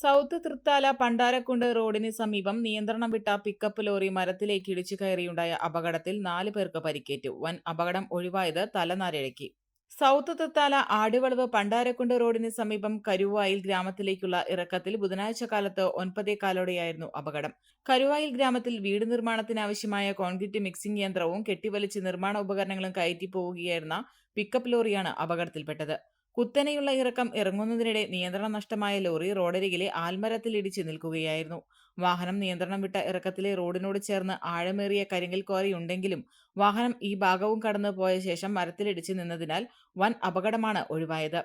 South Thrithala പണ്ടാരക്കുണ്ട് റോഡിന് സമീപം നിയന്ത്രണം വിട്ട പിക്കപ്പ് ലോറി മരത്തിലേക്ക് ഇടിച്ചു കയറിയുണ്ടായ അപകടത്തിൽ നാല് പേർക്ക് പരിക്കേറ്റു. വൻ അപകടം ഒഴിവായത് തലനാരിഴക്കി സൗത്ത് തൃത്താല ആടുവളവ് പണ്ടാരക്കുണ്ട് റോഡിന് സമീപം കരുവായിൽ ഗ്രാമത്തിലേക്കുള്ള ഇറക്കത്തിൽ ബുധനാഴ്ച കാലത്ത് ഒൻപതേക്കാലോടെയായിരുന്നു അപകടം. കരുവായിൽ ഗ്രാമത്തിൽ വീട് നിർമ്മാണത്തിനാവശ്യമായ കോൺക്രീറ്റ് മിക്സിംഗ് യന്ത്രവും കെട്ടിവലിച്ച് നിർമ്മാണ ഉപകരണങ്ങളും കയറ്റി പോവുകയായിരുന്ന പിക്കപ്പ് ലോറിയാണ് അപകടത്തിൽപ്പെട്ടത്. കുത്തനെയുള്ള ഇറക്കം ഇറങ്ങുന്നതിനിടെ നിയന്ത്രണം നഷ്ടമായ ലോറി റോഡരികിലെ ആൽമരത്തിൽ ഇടിച്ച് നിൽക്കുകയായിരുന്നു. വാഹനം നിയന്ത്രണം വിട്ട ഇറക്കത്തിലെ റോഡിനോട് ചേർന്ന് ആഴമേറിയ കരിങ്കൽ കോരയുണ്ടെങ്കിലും വാഹനം ഈ ഭാഗവും കടന്നു പോയ ശേഷം മരത്തിലിടിച്ച് നിന്നതിനാൽ വൻ അപകടമാണ് ഒഴിവായത്.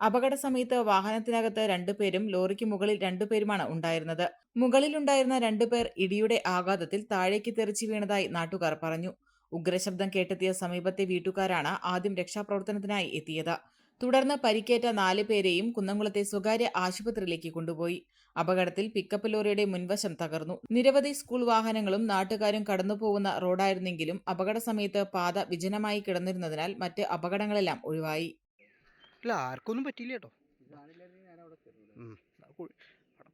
അപകട സമയത്ത് വാഹനത്തിനകത്ത് രണ്ടുപേരും ലോറിക്ക് മുകളിൽ രണ്ടുപേരുമാണ് ഉണ്ടായിരുന്നത്. മുകളിലുണ്ടായിരുന്ന രണ്ടുപേർ ഇടിയുടെ ആഘാതത്തിൽ താഴേക്ക് തെറിച്ചു വീണതായി നാട്ടുകാർ പറഞ്ഞു. ഉഗ്രശബ്ദം കേട്ടെത്തിയ സമീപത്തെ വീട്ടുകാരാണ് ആദ്യം രക്ഷാപ്രവർത്തനത്തിനായി എത്തിയത്. തുടർന്ന് പരിക്കേറ്റ നാല് പേരെയും കുന്നംകുളത്തെ സ്വകാര്യ ആശുപത്രിയിലേക്ക് കൊണ്ടുപോയി. അപകടത്തിൽ പിക്കപ്പ് ലോറിയുടെ മുൻവശം തകർന്നു. നിരവധി സ്കൂൾ വാഹനങ്ങളും നാട്ടുകാരും കടന്നുപോകുന്ന റോഡായിരുന്നെങ്കിലും അപകട സമയത്ത് പാത വിജനമായി കിടന്നിരുന്നതിനാൽ മറ്റ് അപകടങ്ങളെല്ലാം ഒഴിവായി. ആർക്കൊന്നും പറ്റിയില്ല കേട്ടോ.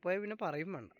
അവിടെ പിന്നെ പറയും വേണ്ട.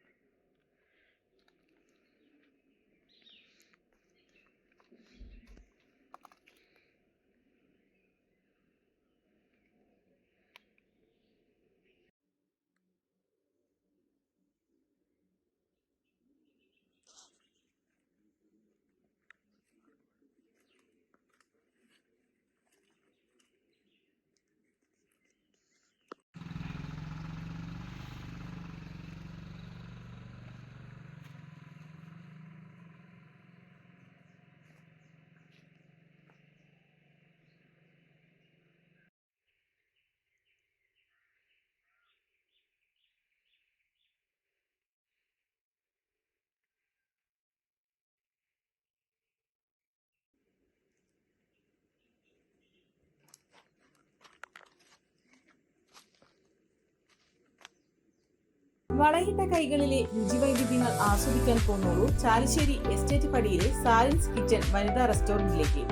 വളയിട്ട കൈകളിലെ രുചിവൈവിധ്യങ്ങൾ ആസ്വദിക്കാൻ പോന്നോളൂ ചാലിശ്ശേരി എസ്റ്റേറ്റ് പടിയിലെ സാലൻസ് കിച്ചൺ വനിതാ റെസ്റ്റോറന്റിലേക്ക്.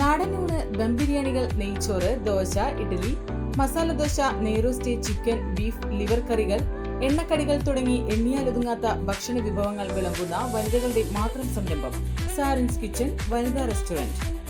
നാടനൂണ് ദം ബിരിയാണികൾ നെയ്ച്ചോറ് ദോശ ഇഡ്ഡലി മസാല ദോശ നെയ്റോസ്റ്റ് ചിക്കൻ ബീഫ് ലിവർ കറികൾ എണ്ണക്കടികൾ തുടങ്ങി എണ്ണിയാലൊതുങ്ങാത്ത ഭക്ഷണ വിഭവങ്ങൾ വിളമ്പുന്ന വനിതകളുടെ മാത്രം സംരംഭം സാരൻസ് കിച്ചൺ വനിതാ റെസ്റ്റോറന്റ്.